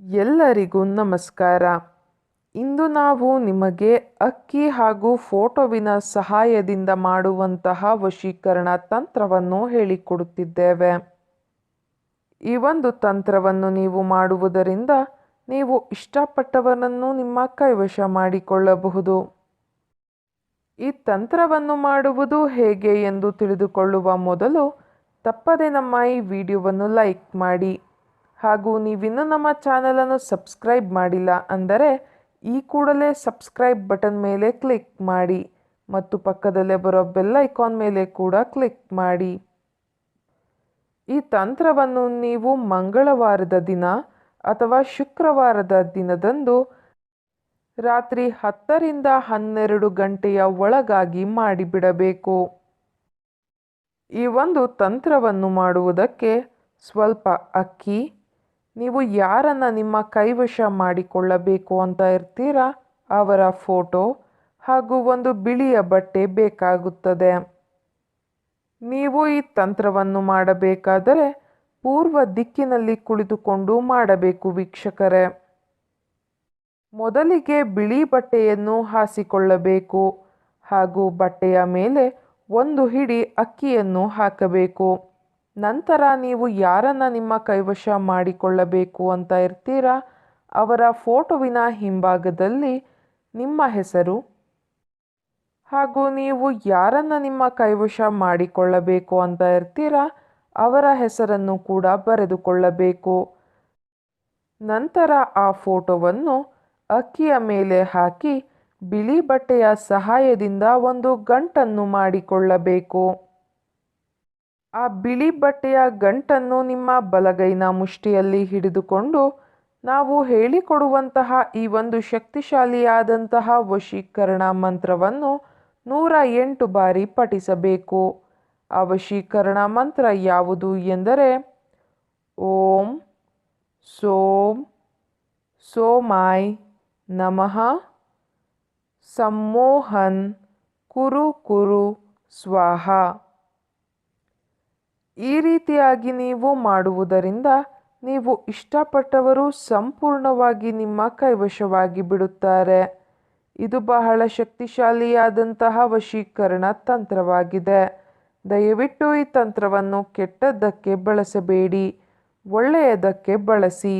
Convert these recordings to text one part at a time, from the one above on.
ಎಲ್ಲರಿಗೂ ನಮಸ್ಕಾರ. ಇಂದು ನಾವು ನಿಮಗೆ ಅಕ್ಕಿ ಹಾಗೂ ಫೋಟೋವಿನ ಸಹಾಯದಿಂದ ಮಾಡುವಂತಹ ವಶೀಕರಣ ತಂತ್ರವನ್ನು ಹೇಳಿಕೊಡುತ್ತಿದ್ದೇವೆ. ಈ ಒಂದು ತಂತ್ರವನ್ನು ನೀವು ಮಾಡುವುದರಿಂದ ನೀವು ಇಷ್ಟಪಟ್ಟವನನ್ನು ನಿಮ್ಮ ಕೈವಶ ಮಾಡಿಕೊಳ್ಳಬಹುದು. ಈ ತಂತ್ರವನ್ನು ಮಾಡುವುದು ಹೇಗೆ ಎಂದು ತಿಳಿದುಕೊಳ್ಳುವ ಮೊದಲು ತಪ್ಪದೆ ನಮ್ಮ ಈ ವಿಡಿಯೋವನ್ನು ಲೈಕ್ ಮಾಡಿ. ಹಾಗೂ ನೀವಿನ್ನೂ ನಮ್ಮ ಚಾನಲನ್ನು ಸಬ್ಸ್ಕ್ರೈಬ್ ಮಾಡಿಲ್ಲ ಅಂದರೆ ಈ ಕೂಡಲೇ ಸಬ್ಸ್ಕ್ರೈಬ್ ಬಟನ್ ಮೇಲೆ ಕ್ಲಿಕ್ ಮಾಡಿ ಮತ್ತು ಪಕ್ಕದಲ್ಲೇ ಬರೋ ಬೆಲ್ ಐಕಾನ್ ಮೇಲೆ ಕೂಡ ಕ್ಲಿಕ್ ಮಾಡಿ. ಈ ತಂತ್ರವನ್ನು ನೀವು ಮಂಗಳವಾರದ ದಿನ ಅಥವಾ ಶುಕ್ರವಾರದ ದಿನದಂದು ರಾತ್ರಿ ಹತ್ತರಿಂದ ಹನ್ನೆರಡು ಗಂಟೆಯ ಒಳಗಾಗಿ ಮಾಡಿಬಿಡಬೇಕು. ಈ ಒಂದು ತಂತ್ರವನ್ನು ಮಾಡುವುದಕ್ಕೆ ಸ್ವಲ್ಪ ಅಕ್ಕಿ ನೀವು ಯಾರನ್ನು ನಿಮ್ಮ ಕೈವಶ ಮಾಡಿಕೊಳ್ಳಬೇಕು ಅಂತ ಇರ್ತೀರಾ? ಅವರ ಫೋಟೋ ಹಾಗೂ ಒಂದು ಬಿಳಿಯ ಬಟ್ಟೆ ಬೇಕಾಗುತ್ತದೆ. ನೀವು ಈ ತಂತ್ರವನ್ನು ಮಾಡಬೇಕಾದರೆ ಪೂರ್ವ ದಿಕ್ಕಿನಲ್ಲಿ ಕುಳಿತುಕೊಂಡು ಮಾಡಬೇಕು ವೀಕ್ಷಕರೇ. ಮೊದಲಿಗೆ ಬಿಳಿ ಬಟ್ಟೆಯನ್ನು ಹಾಸಿಕೊಳ್ಳಬೇಕು ಹಾಗೂ ಬಟ್ಟೆಯ ಮೇಲೆ ಒಂದು ಹಿಡಿ ಅಕ್ಕಿಯನ್ನು ಹಾಕಬೇಕು. ನಂತರ ನೀವು ಯಾರನ್ನು ನಿಮ್ಮ ಕೈವಶ ಮಾಡಿಕೊಳ್ಳಬೇಕು ಅಂತ ಇರ್ತೀರಾ? ಅವರ ಫೋಟೋವಿನ ಹಿಂಭಾಗದಲ್ಲಿ ನಿಮ್ಮ ಹೆಸರು ಹಾಗೂ ನೀವು ಯಾರನ್ನು ನಿಮ್ಮ ಕೈವಶ ಮಾಡಿಕೊಳ್ಳಬೇಕು ಅಂತ ಇರ್ತೀರಾ? ಅವರ ಹೆಸರನ್ನು ಕೂಡ ಬರೆದುಕೊಳ್ಳಬೇಕು. ನಂತರ ಆ ಫೋಟೋವನ್ನು ಅಕ್ಕಿಯ ಮೇಲೆ ಹಾಕಿ ಬಿಳಿ ಬಟ್ಟೆಯ ಸಹಾಯದಿಂದ ಒಂದು ಗಂಟನ್ನು ಮಾಡಿಕೊಳ್ಳಬೇಕು. ಆ ಬಿಳಿ ಬಟ್ಟೆಯ ಗಂಟನ್ನು ನಿಮ್ಮ ಬಲಗೈನ ಮುಷ್ಟಿಯಲ್ಲಿ ಹಿಡಿದುಕೊಂಡು ನಾವು ಹೇಳಿಕೊಡುವಂತಹ ಈ ಒಂದು ಶಕ್ತಿಶಾಲಿಯಾದಂತಹ ವಶೀಕರಣ ಮಂತ್ರವನ್ನು ನೂರ ಎಂಟು ಬಾರಿ ಪಠಿಸಬೇಕು. ಆ ವಶೀಕರಣ ಮಂತ್ರ ಯಾವುದು ಎಂದರೆ, ಓಂ ಸೋಂ ಸೋಮಾಯ್ ನಮಃ ಸಮ್ಮೋಹನ್ ಕುರು ಕುರು ಸ್ವಾಹ. ಈ ರೀತಿಯಾಗಿ ನೀವು ಮಾಡುವುದರಿಂದ ನೀವು ಇಷ್ಟಪಟ್ಟವರು ಸಂಪೂರ್ಣವಾಗಿ ನಿಮ್ಮ ಕೈವಶವಾಗಿ ಬಿಡುತ್ತಾರೆ. ಇದು ಬಹಳ ಶಕ್ತಿಶಾಲಿಯಾದಂತಹ ವಶೀಕರಣ ತಂತ್ರವಾಗಿದೆ. ದಯವಿಟ್ಟು ಈ ತಂತ್ರವನ್ನು ಕೆಟ್ಟದ್ದಕ್ಕೆ ಬಳಸಬೇಡಿ, ಒಳ್ಳೆಯದಕ್ಕೆ ಬಳಸಿ.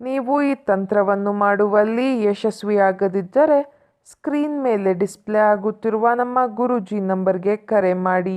ನೀವು ಈ ತಂತ್ರವನ್ನು ಮಾಡುವಲ್ಲಿ ಯಶಸ್ವಿಯಾಗದಿದ್ದರೆ ಸ್ಕ್ರೀನ್ ಮೇಲೆ ಡಿಸ್ಪ್ಲೇ ಆಗುತ್ತಿರುವ ನಮ್ಮ ಗುರೂಜಿ ನಂಬರ್ಗೆ ಕರೆ ಮಾಡಿ.